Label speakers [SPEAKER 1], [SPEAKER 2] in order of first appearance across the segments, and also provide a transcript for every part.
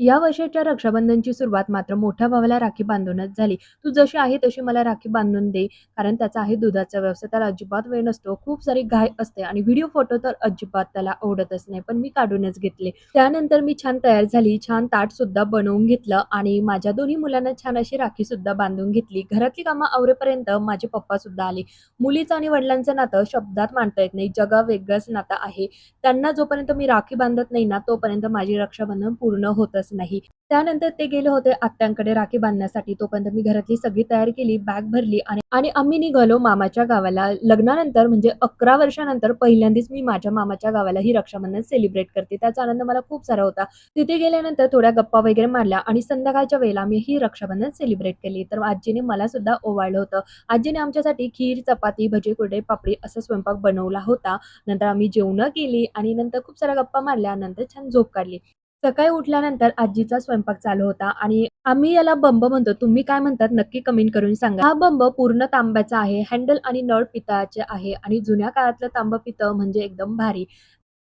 [SPEAKER 1] या वर्षाच्या रक्षाबंधनची सुरुवात मात्र मोठ्या भावाला राखी बांधूनच झाली. "तू जशी आहे तशी मला राखी बांधून दे." कारण त्याचा आहे दुधाचा व्यवसाय. त्याला अजिबात वेळ नसतो. खूप सारी घाई असते आणि व्हिडिओ, फोटो तर अजिबात त्याला आवडतच नाही. पण मी काढूनच घेतले. त्यानंतर मी छान तयार झाली. छान ताट सुद्धा बनवून घेतलं आणि माझ्या दोन्ही मुलांना छान अशी राखी सुद्धा बांधून घेतली. घरातली कामं आवरेपर्यंत माझे पप्पा सुद्धा आले. मुलीचं आणि वडिलांचं नातं शब्दात मांडता येत नाही. जगा वेगळंच नातं आहे. त्यांना जोपर्यंत मी राखी बांधत नाही ना, तोपर्यंत माझी रक्षाबंधन पूर्ण होतच नाही. त्यानंतर ते गेले होते आत्यांकडे राखी बांधण्यासाठी. तोपर्यंत मी घरातली सगळी तयारी केली, बॅग भरली आणि आणि आम्ही निघालो मामाच्या गावाला. लग्नानंतर म्हणजे 11 वर्षानंतर पहिल्यांदाच मी माझ्या मामाच्या गावाला ही रक्षाबंधन सेलिब्रेट करते. त्याचा आनंद मला खूप सारा होता. तिथे गेल्यानंतर थोड्या गप्पा वगैरे मारल्या आणि संध्याकाळच्या वेळेला आम्ही ही रक्षाबंधन सेलिब्रेट केली. तर आजीने मला सुद्धा ओवाळलं होतं. आजीने आमच्यासाठी खीर, चपाती, भजी, कुडे पापडी असा स्वयंपाक बनवला होता. नंतर आम्ही जेवणं केली आणि नंतर खूप साऱ्या गप्पा मारल्या. नंतर छान झोप काढली. सकाळी उठल्यानंतर आजीचा स्वयंपाक चालू होता आणि आम्ही याला बंब म्हणतो. तुम्ही काय म्हणतात नक्की कमेंट करून सांगा. हा बंब पूर्ण तांब्याचा आहे. हँडल आणि नळ पितळाचे आहे आणि जुन्या काळातलं तांब पितळ म्हणजे एकदम भारी.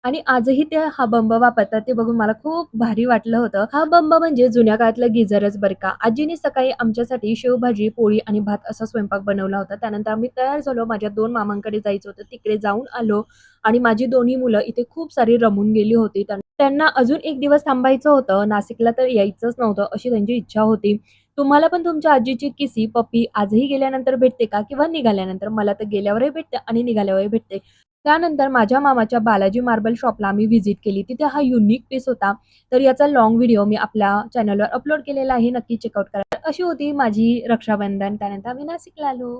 [SPEAKER 1] आणि आजही ते हा बंब वापरतात ते बघून मला खूप भारी वाटलं होतं. हा बंब म्हणजे जुन्या काळातलं गिझरच बरं का. आजीने सकाळी आमच्यासाठी शेवभाजी, पोळी आणि भात असा स्वयंपाक बनवला होता. त्यानंतर आम्ही तयार झालो. माझ्या दोन मामांकडे जायचं होतं. तिकडे जाऊन आलो आणि माझी दोन्ही मुलं इथे खूप सारी रमून गेली होती. त्यांना अजून एक दिवस थांबायचं होतं. नाशिकला तर यायचंच नव्हतं अशी त्यांची इच्छा होती. तुम्हाला पण तुमच्या आजीची किसी, पप्पी आजही गेल्यानंतर भेटते का? किंवा निघाल्यानंतर? मला तर गेल्यावरही भेटते आणि निघाल्यावरही भेटते. त्यानंतर माझ्या मामाच्या बालाजी मार्बल शॉपला आम्ही व्हिजिट केली. तिथे हा युनिक पीस होता. तर याचा लॉंग व्हिडिओ मी आपल्या चॅनलवर अपलोड केलेला आहे. नक्की चेकआउट करा. अशी होती माझी रक्षाबंधन. त्यानंतर आम्ही नाशिकला आलो.